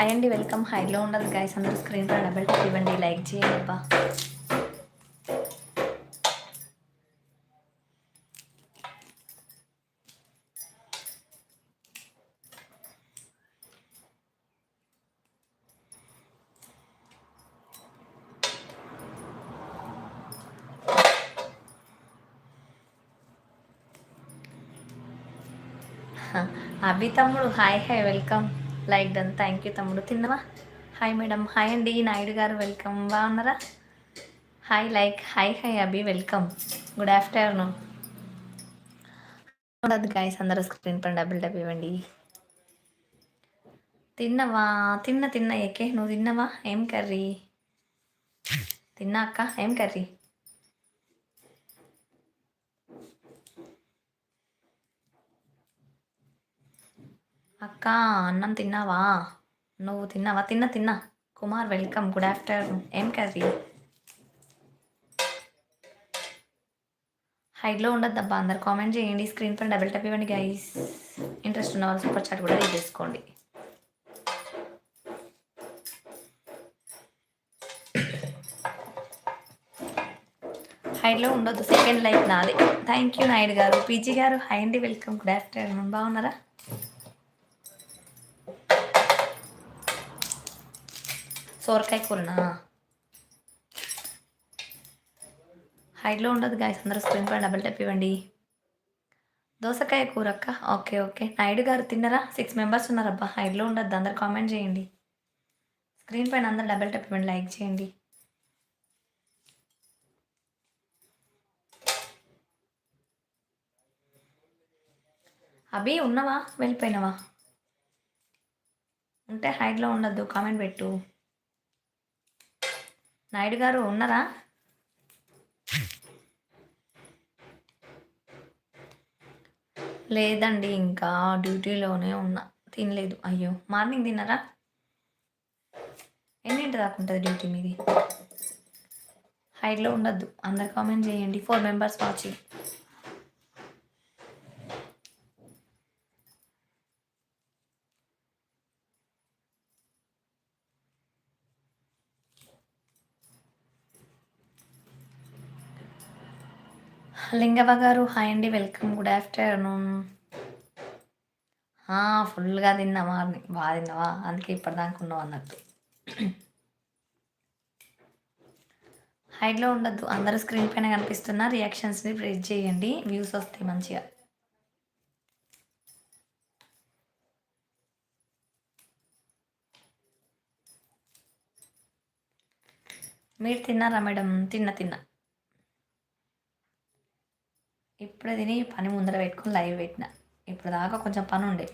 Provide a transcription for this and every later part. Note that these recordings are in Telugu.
హాయ్ అండి వెల్కమ్. హైలో ఉండదు గైస్ అందరూ స్క్రీన్ పైన డబల్ టాప్ ఇవ్వండి లైక్ చేయండి అబ్బా అభి తమ్ముడు hi hi welcome. Like done thank you తమ్ముడు. తిన్నవా? Hi madam. హాయ్ అండి. నాయుడు గారు వెల్కమ్. బాగున్నారా? Hi like hi hi Abhi welcome. Good afternoon. ఉండదు గాయస్ అందరూ స్క్రీన్ పైన డబుల్ డబ్ ఇవ్వండి. తిన్నవా? తిన్న తిన్న ఎక్కే నువ్వు తిన్నవా? ఏం కర్రీ? తిన్నా అక్క. ఏం కర్రీ? అక్క అన్నం తిన్నావా? నువ్వు తిన్నావా? తిన్నా తిన్నా. కుమార్ వెల్కమ్. Good afternoon. ఏం కర్రీ? హైట్లో ఉండద్దబ్బా. అందరు కామెంట్ చేయండి. స్క్రీన్ పైన డబుల్ టప్ ఇవ్వండి గైస్ ఇంట్రెస్ట్ ఉన్న వాళ్ళు సూపర్ చాట్ కూడా రీడ్ చేసుకోండి. హైట్లో ఉండొద్దు. సెకండ్ లైఫ్ నాది. Thank you Naidu garu. PG garu hi అండి. వెల్కమ్. Good afternoon. బాగున్నారా? సోరకాయ కూరనా హైట్లో ఉండదు గాయస్ అందరూ స్క్రీన్ పైన డబుల్ టెప్ ఇవ్వండి. దోసకాయ కూర అక్క ఓకే ఓకే. నాయుడు గారు తిన్నరా? సిక్స్ మెంబర్స్ ఉన్నారబ్బా హైట్లో ఉండద్దు అందరు కామెంట్ చేయండి. స్క్రీన్ పైన అందరు డబుల్ టెప్ ఇవ్వండి లైక్ చేయండి. అభి ఉన్నవా? వెళ్ళిపోయినావా? ఉంటే హైట్లో ఉండద్దు కామెంట్ పెట్టు. నాయుడు గారు ఉన్నారా? లేదండి ఇంకా డ్యూటీలోనే ఉన్నా. తినలేదు. అయ్యో మార్నింగ్ తిన్నారా? ఎన్నింటి దాకా ఉంటుంది డ్యూటీ మీది? హైట్లో ఉండద్దు. అందరు కామెంట్ చేయండి. Four members watching. లింగవ గారు హాయ్ అండి వెల్కమ్ గుడ్ ఆఫ్టర్నూన్. ఫుల్గా తిన్నా మార్నింగ్ బాగా తిన్నావా? అందుకే ఇప్పటిదాకా ఉన్నావు అన్నట్టు. హైట్లో ఉండద్దు. అందరూ స్క్రీన్ పైన కనిపిస్తున్న రియాక్షన్స్ని ప్రెస్ చేయండి. వ్యూస్ వస్తాయి మంచిగా. మీరు తిన్నారా మేడం? తిన్న తిన్నా. ఇప్పుడే తిని పని ముందర పెట్టుకుని లైవ్ పెట్టిన. ఇప్పుడు దాకా కొంచెం పని ఉండే.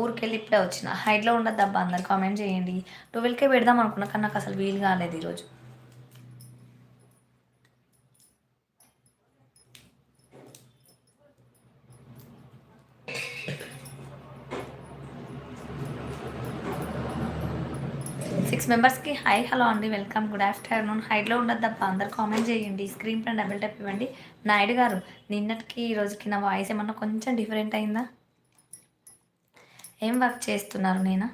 ఊరికెళ్ళి ఇప్పుడే వచ్చిన. హైట్లో ఉండద్దు అబ్బా అందరు కామెంట్ చేయండి. ట్వెల్వ్కే పెడదాం అనుకున్నా కానీ నాకు అసలు వీలు కాలేదు ఈరోజు. సిక్స్ మెంబర్స్కి హాయ్ హలో అండి. వెల్కమ్ గుడ్ ఆఫ్టర్నూన్ హైట్లో ఉండద్దప్ప అందరు కామెంట్ చేయండి. స్క్రీన్ పైన డబుల్ టెప్ ఇవ్వండి. నాయుడు గారు నిన్నటికి ఈ రోజుకి నా వాయిస్ ఏమన్నా కొంచెం డిఫరెంట్ అయిందా? ఏం వర్క్ చేస్తున్నారు నేను?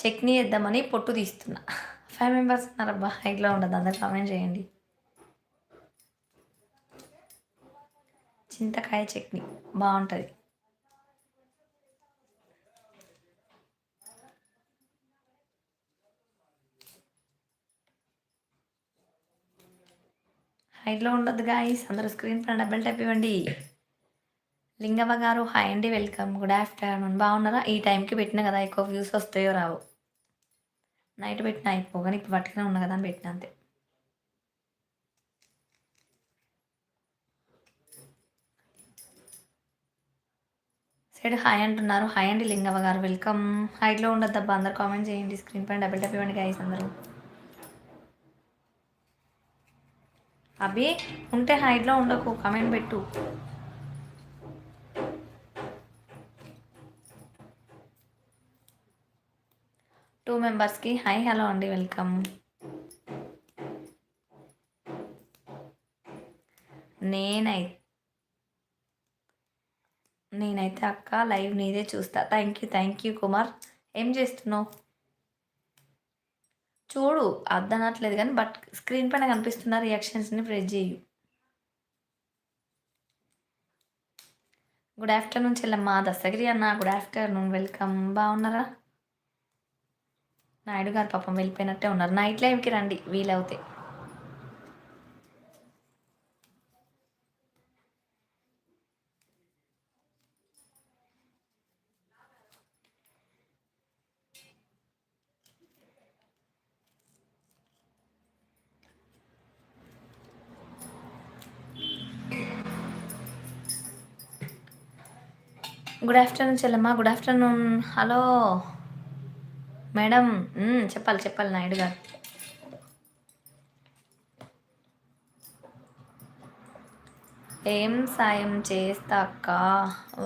చట్నీ వేద్దామని పొట్టు తీస్తున్నా. ఫైవ్ మెంబర్స్ ఉన్నారబ్బా. హైట్లో ఉండదు అందరు కామెంట్ చేయండి. చింతకాయ చట్నీ. బాగుంటుంది. హైట్లో ఉండొద్దు గాయస్ అందరూ స్క్రీన్ పైన డబ్బులు టైప్ ఇవ్వండి. లింగవ్వ గారు హాయ్ అండి వెల్కమ్ గుడ్ ఆఫ్టర్నూన్ బాగున్నారా? ఈ టైంకి పెట్టిన కదా ఎక్కువ వ్యూస్ వస్తాయో రావు. నైట్ పెట్టిన అయిపోగానే ఇప్పుడు పట్టుకునే ఉన్నా కదా అని పెట్టిన అంతే. సైడ్ హాయ్ అంటున్నారు. హాయ్ అండి లింగవ్వ గారు వెల్కమ్ హైట్లో ఉండొద్దు అబ్బా అందరు కామెంట్ చేయండి. స్క్రీన్ పైన డబుల్ టైప్ ఇవ్వండి గాయస్ అందరూ. అభి ఉంటే హైట్లో ఉండకు కమెంట్ పెట్టు. టూ మెంబర్స్కి హాయ్ హలో అండి వెల్కమ్. నేనై నేనైతే అక్క లైవ్ నీదే చూస్తా. Thank you thank you Kumar. ఏం చేస్తున్నావు? చూడు అర్థనట్లేదు కానీ బట్ స్క్రీన్ పైన కనిపిస్తున్న రియాక్షన్స్ని ప్రెస్ చేయు. గుడ్ ఆఫ్టర్నూన్ చెల్లమ్మా. దస్తగిరి అన్న గుడ్ ఆఫ్టర్నూన్ వెల్కమ్ బాగున్నారా? నాయుడు గారు పాపం వెళ్ళిపోయినట్టే ఉన్నారు. నైట్ లైవ్కి రండి వీలవుతే. గుడ్ ఆఫ్టర్నూన్ చెల్లమ్మ. గుడ్ ఆఫ్టర్నూన్ హలో మేడం చెప్పాలి చెప్పాలి నాయుడు గారు. ఏం సాయం చేస్తా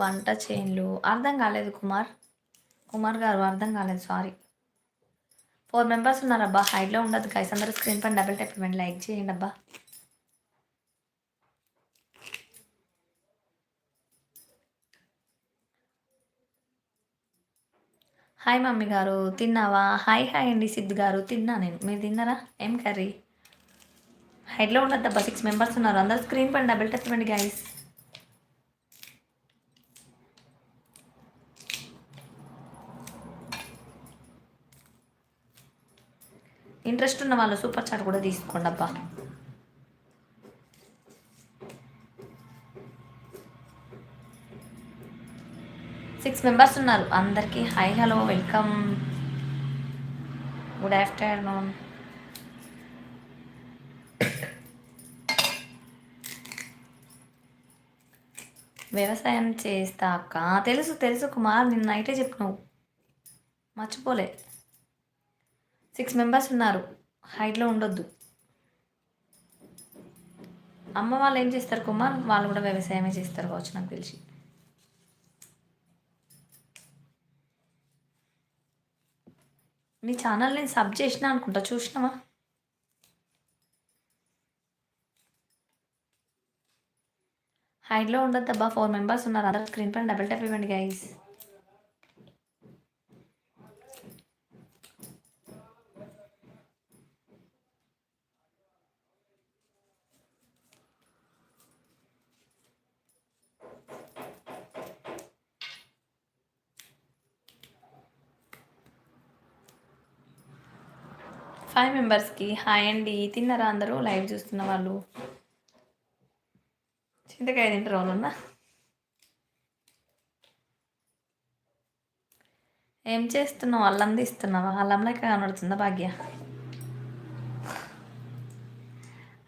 వంట చేన్లు అర్థం కాలేదు కుమార్. కుమార్ గారు అర్థం కాలేదు సారీ ఫోర్ మెంబర్స్ ఉన్నారబ్బా. హైట్లో ఉండదు గైస్ అందరూ స్క్రీన్ పైన డబుల్ టైప్ ఇవ్వండి. లైక్ చేయండి అబ్బా. హాయ్ మమ్మీ గారు తిన్నావా? హాయ్ హాయ్ అండి సిద్ధు గారు. తిన్నా నేను. మీరు తిన్నారా? ఏం కర్రీ? హైట్లో ఉండద్దబ్బా. సిక్స్ మెంబర్స్ ఉన్నారు. అందరు స్క్రీన్ పైన డబుల్ టచ్ ఇవ్వండి గైస్ ఇంట్రెస్ట్ ఉన్న వాళ్ళు సూపర్ చాట్ కూడా తీసుకోండి అబ్బా సిక్స్ మెంబర్స్ ఉన్నారు. అందరికీ hi hello welcome. Good afternoon వ్యవసాయం చేస్తా అక్క తెలుసు తెలుసు కుమార్ నిన్న నైటే చెప్పినావు. మర్చిపోలే. సిక్స్ మెంబర్స్ ఉన్నారు. హైట్లో ఉండొద్దు. అమ్మ వాళ్ళు ఏం చేస్తారు కుమార్? వాళ్ళు కూడా వ్యవసాయమే చేస్తారు కావచ్చు నాకు తెలిసి. నీ ఛానల్ నేను సబ్ చేసిన అనుకుంటా చూసినావా? హైట్లో ఉండొద్దు అబ్బా ఫోర్ మెంబర్స్ ఉన్నారు. అందరు స్క్రీన్ పైన డబుల్ టైప్ ఇవ్వండి గైస్ ఫైవ్ మెంబర్స్కి హాయ్ అండి. తిన్నారా అందరూ? లైవ్ చూస్తున్న వాళ్ళు. చింతకాయ తింటారు వాళ్ళన్నా? ఏం చేస్తున్నావు? అల్లం తీస్తున్నావా? అల్లం లెక్క కనబడుతుందా భాగ్య?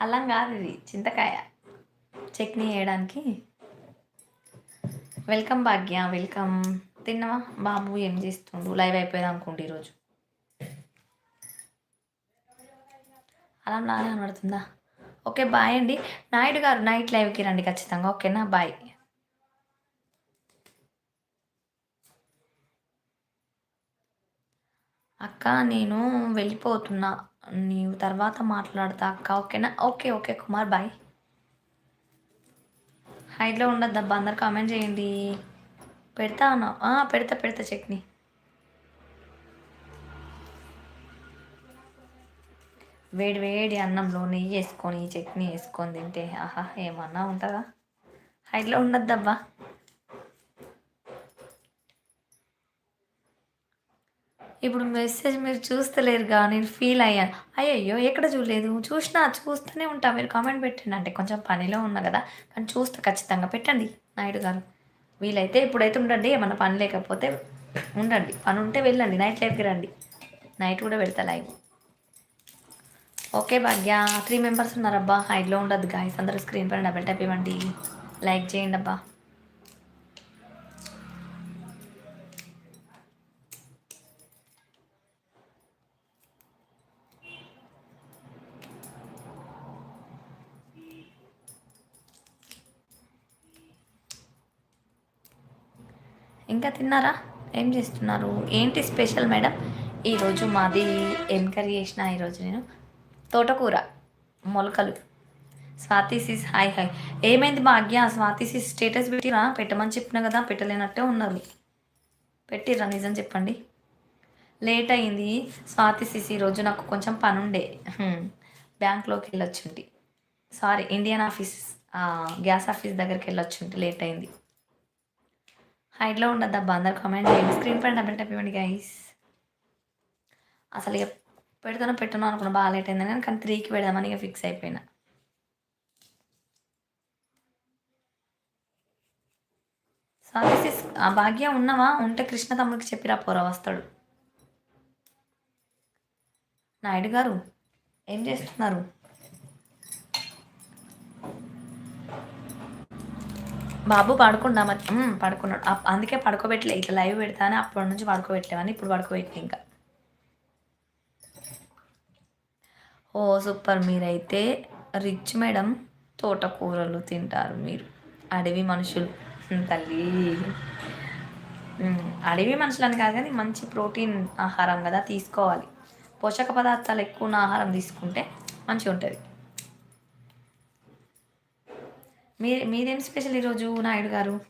అల్లం కాదు ఇది. చింతకాయ. చట్నీ వేయడానికి వెల్కమ్ భాగ్య. వెల్కమ్ తిన్నావా? బాబు ఏం చేస్తుండు? లైవ్ అయిపోయేది అనుకోండి ఈరోజు. అలా లానే కనబడుతుందా? ఓకే బాయ్ అండి. నాయుడు గారు నైట్ లైవ్కి రండి ఖచ్చితంగా. ఓకేనా బాయ్ అక్క నేను వెళ్ళిపోతున్నా. నీవు తర్వాత మాట్లాడతా అక్క. ఓకేనా ఓకే ఓకే కుమార్ బాయ్ హైట్లో ఉండద్దబ్బా. అందరు కామెంట్ చేయండి. పెడతా అన్నా పెడతా పెడతా చట్నీ. వేడి వేడి అన్నంలో నెయ్యి వేసుకొని చట్నీ వేసుకొని తింటే ఆహా ఏమన్నా ఉంటుందా? హైట్లో ఉండద్దబ్బా. ఇప్పుడు మెసేజ్ మీరు చూస్తలేరుగా నేను ఫీల్ అయ్యాను అయ్యయ్యో ఎక్కడ చూడలేదు? చూసినా చూస్తూనే ఉంటా. మీరు కామెంట్ పెట్టండి. అంటే కొంచెం పనిలో ఉన్నా కదా. కానీ చూస్తే ఖచ్చితంగా పెట్టండి నాయుడు గారు. వీలైతే ఇప్పుడైతే ఉండండి. ఏమన్నా పని లేకపోతే ఉండండి. పని ఉంటే వెళ్ళండి. నైట్ లైఫ్కి రండి. నైట్ కూడా పెడతా live. Okay Bhagya three members ఉన్నారబ్బా. హైడ్లో ఉండదు గాయస్ అందరూ స్క్రీన్ పైన డబుల్ టైప్ ఇవ్వండి. లైక్ చేయండి అబ్బా. ఇంకా తిన్నారా? ఏం చేస్తున్నారు? ఏంటి స్పెషల్ మేడం ఈరోజు మాది ఏం కర్రీ చేసిన ఈరోజు నేను? తోటకూర మొలకలు. Swathi sis hi hi. ఏమైంది భాగ్య? స్వాతి సిస్ స్టేటస్ పెట్టిరా? పెట్టమని చెప్పిన కదా పెట్టలేనట్టే ఉన్నారు పెట్టిరా నిజం చెప్పండి. లేట్ అయింది. స్వాతి సిస్ ఈరోజు నాకు కొంచెం పని ఉండే బ్యాంక్లోకి వెళ్ళొచ్చుండి sorry Indian office gas office దగ్గరికి వెళ్ళొచ్చుండి లేట్ అయింది. హైట్లో ఉండద్దు అబ్బా అందరు కామెంట్ చేయండి. స్క్రీన్ పైన డబ్బులు టైప్ ఇవ్వండి గైస్ అసలు ఇక పెడతాను పెట్టను అనుకున్నా బాగా లేట్ అయిందని కానీ త్రీకి పెడదామని ఇక ఫిక్స్ అయిపోయినా. సారీ ఆ భాగ్య ఉన్నావా? ఉంటే కృష్ణ తమ్ముడికి చెప్పిరా పోరా వస్తాడు. నాయుడు గారు ఏం చేస్తున్నారు? బాబు పడుకుండా మరి? పడుకున్నాడు. అప్- అందుకే పడుకోబెట్టలే. ఇట్లా లైవ్ పెడతానే అప్పటి నుంచి పడుకోబెట్టలేమని ఇప్పుడు పడుకోబెట్టిన ఇంకా. ఓ సూపర్. మీరైతే రిచ్ మేడం తోటకూరలు తింటారు మీరు. అడవి మనుషులు. తల్లి. అడవి మనుషులని కాదు కానీ మంచి ప్రోటీన్ ఆహారం కదా తీసుకోవాలి. పోషక పదార్థాలు ఎక్కువ ఉన్న ఆహారం తీసుకుంటే మంచిగా ఉంటుంది. మీ మీదేం స్పెషల్ ఈరోజు నాయుడు గారు?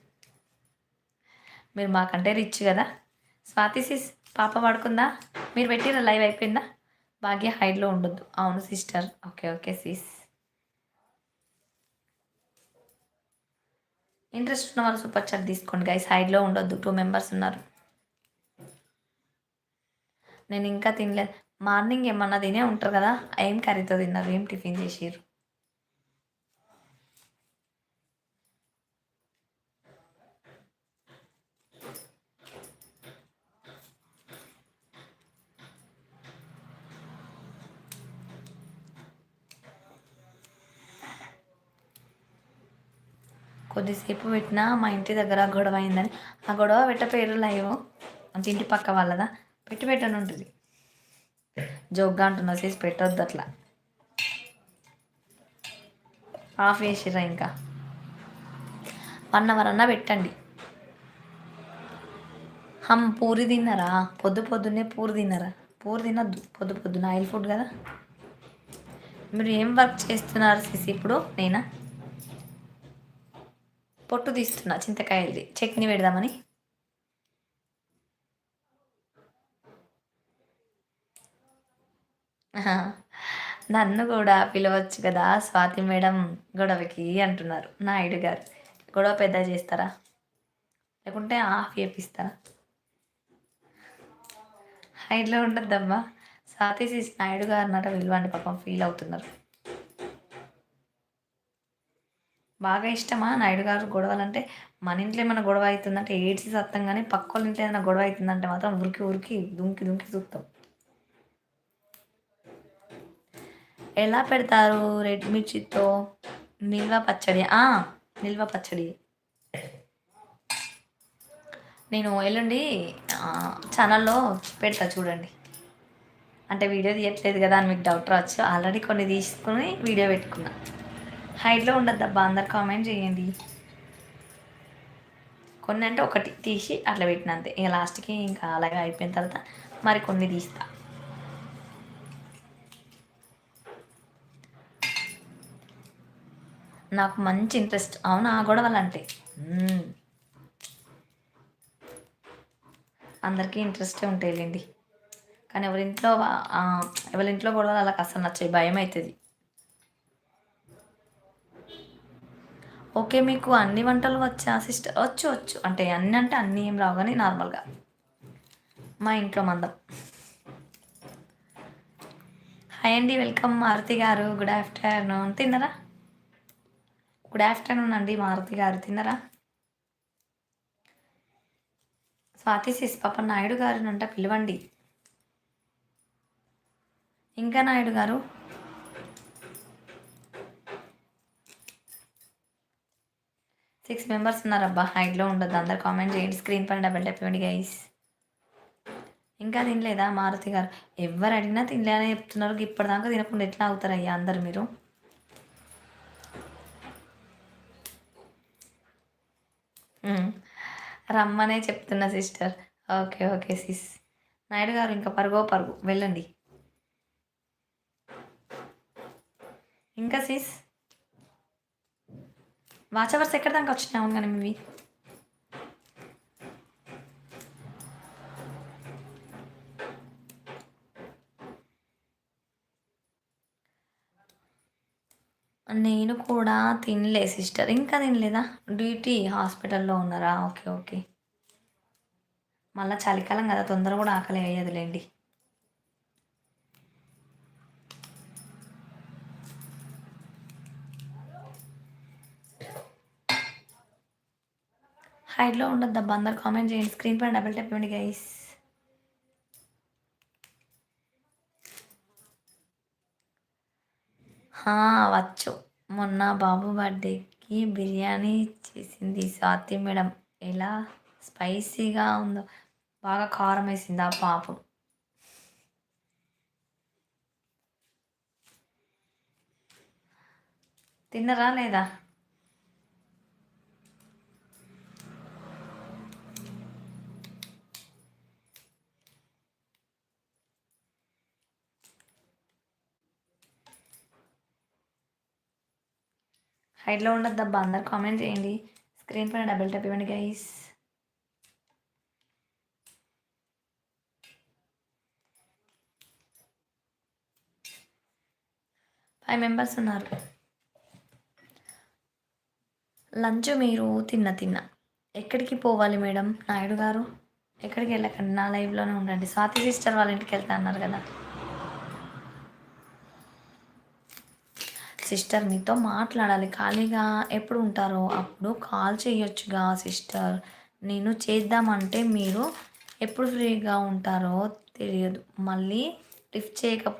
మీరు మాకంటే రిచ్ కదా. స్వాతి సిస్ పాప పడుకుందా? మీరు పెట్టిన లైవ్ అయిపోయిందా? భాగ్య హైడ్లో ఉండొద్దు. అవును sister. Okay okay sis interest ఉన్న వాళ్ళు సూపర్ చాట్ తీసుకోండి గైస్ హైడ్లో ఉండొద్దు. టూ మెంబర్స్ ఉన్నారు. నేను ఇంకా తినలేదు. మార్నింగ్ ఏమన్నా తినే ఉంటారు కదా ఏం కర్రీతో తిన్నారు? ఏం టిఫిన్ చేసిర్రు? కొద్దిసేపు పెట్టినా మా ఇంటి దగ్గర గొడవ అయిందని. ఆ గొడవ పెట్ట పేరు లైవ్. అంటే ఇంటి పక్క వాళ్ళదా? పెట్టి పెట్టని ఉంటుంది. జోగ్గా అంటున్నా చేసి పెట్టొద్దు అట్లా. ఆఫ్ చేసిర్రా ఇంకా. వన్ అవర్ అన్నా పెట్టండి. హమ్ పూరి తిన్నారా? పొద్దు పొద్దున్నే పూరి తిన్నారా? పూరి తినద్దు. పొద్దు పొద్దున్న ఆయిల్ ఫుడ్ కదా. మీరు ఏం వర్క్ చేస్తున్నారు సిసి ఇప్పుడు? నేనా? పొట్టు తీస్తున్నా చింతకాయలది. చట్నీ పెడదామని. నన్ను కూడా పిలవచ్చు కదా స్వాతి మేడం గొడవకి అంటున్నారు నాయుడు గారు. గొడవ పెద్ద చేస్తారా? లేకుంటే ఆఫ్ చేపిస్తారా హైట్లో ఉండద్దమ్మా. స్వాతి సిస్ నాయుడు గారు అన్నారా విలువండి పాపం ఫీల్ అవుతున్నారు. బాగా ఇష్టమా? నాయుడు గారు గొడవలు అంటే మన ఇంట్లో ఏమైనా గొడవ అవుతుందంటే ఏడ్చి సత్తం కానీ పక్క వాళ్ళ ఇంట్లో ఏమైనా గొడవ అవుతుందంటే మాత్రం ఉరికి ఉరికి దుంకి దుంకి చూస్తాం ఎలా పెడతారు రెడ్ మిర్చితో? నిల్వ పచ్చడి. నిల్వ పచ్చడి. నేను ఎల్లుండి ఛానల్లో పెడతా చూడండి. అంటే వీడియో తీయట్లేదు కదా అని మీకు డౌట్ రావచ్చు. ఆల్రెడీ కొన్ని తీసుకుని వీడియో పెట్టుకున్నా. హైట్లో ఉండద్దబ్బా అందరు కామెంట్ చేయండి. కొన్ని అంటే ఒకటి తీసి అట్లా పెట్టిన అంతే. ఇక లాస్ట్కి ఇంకా అలాగే అయిపోయిన తర్వాత మరి కొన్ని తీస్తా. నాకు మంచి ఇంట్రెస్ట్ అవునా? గొడవలు అంటే. అందరికీ ఇంట్రెస్టే ఉంటాయిలేండి. కానీ ఎవరింట్లో ఎవరింట్లో గొడవలు అలా అసలు నచ్చాయి భయం అవుతుంది. ఓకే మీకు అన్ని వంటలు వచ్చా సిస్టర్ వచ్చు వచ్చు. అంటే అన్ని అంటే అన్నీ ఏం రావు కానీ నార్మల్గా. మా ఇంట్లో మందం. హాయ్ అండి welcome. Maruti garu good afternoon. తిన్నరా? గుడ్ ఆఫ్టర్నూన్ అండి మారుతి గారు. తిన్నరా? స్వాతి సిస్ పాప నాయుడు గారిని అంట పిలవండి. ఇంకా నాయుడు గారు? సిక్స్ మెంబర్స్ ఉన్నారబ్బా హైట్లో ఉండదు. అందరు కామెంట్ చేయండి. స్క్రీన్ పైన డబల్ టైప్ ఇవ్వండి గైస్ ఇంకా తినలేదా? మారుతి గారు. ఎవరు అడిగినా తినలేదని చెప్తున్నారు. ఇప్పటిదాకా తినకుండా ఎట్లా అవుతారు అయ్యా అందరు మీరు? రమ్మనే చెప్తున్నా sister okay okay sis Naidu garu ఇంకా పరుగో పరుగు. వెళ్ళండి. ఇంకా సిస్ వాచ్ అవర్స్ ఎక్కడ దాకా వచ్చినాయి? అవును కానీ ఇవి. నేను కూడా తినలే సిస్టర్. ఇంకా తినలేదా? డ్యూటీ హాస్పిటల్లో ఉన్నారా? Okay okay. మళ్ళీ చలికాలం కదా తొందర కూడా ఆకలి వేయదులేండి. హైట్లో ఉండొద్దబ్బా అందరు కామెంట్ చేయండి. స్క్రీన్ పైన డబుల్ టెప్ ఇవ్వండి గైస్ వచ్చు. మొన్న బాబు బర్త్డేకి బిర్యానీ చేసింది స్వాతి మేడం. ఎలా స్పైసీగా ఉందో బాగా కారం వేసింది ఆ పాపం తిన్నరా లేదా? హైట్లో ఉండద్దబ్బా అందరు కామెంట్ చేయండి. స్క్రీన్ పైన డబుల్ టప్ ఇవ్వండి గైస్ ఫైవ్ మెంబర్స్ ఉన్నారు. లంచ్ మీరు తిన్న తిన్న. ఎక్కడికి పోవాలి మేడం? నాయుడు గారు? ఎక్కడికి వెళ్ళకండి? నా లైవ్లోనే ఉండండి. స్వాతి సిస్టర్ వాళ్ళ ఇంటికి వెళ్తా అన్నారు కదా. సిస్టర్ మీతో మాట్లాడాలి. ఖాళీగా ఎప్పుడు ఉంటారో అప్పుడు కాల్ చేయొచ్చుగా సిస్టర్. నేను చేద్దామంటే మీరు ఎప్పుడు ఫ్రీగా ఉంటారో తెలియదు. మళ్ళీ లిఫ్ట్ చేయకపోతే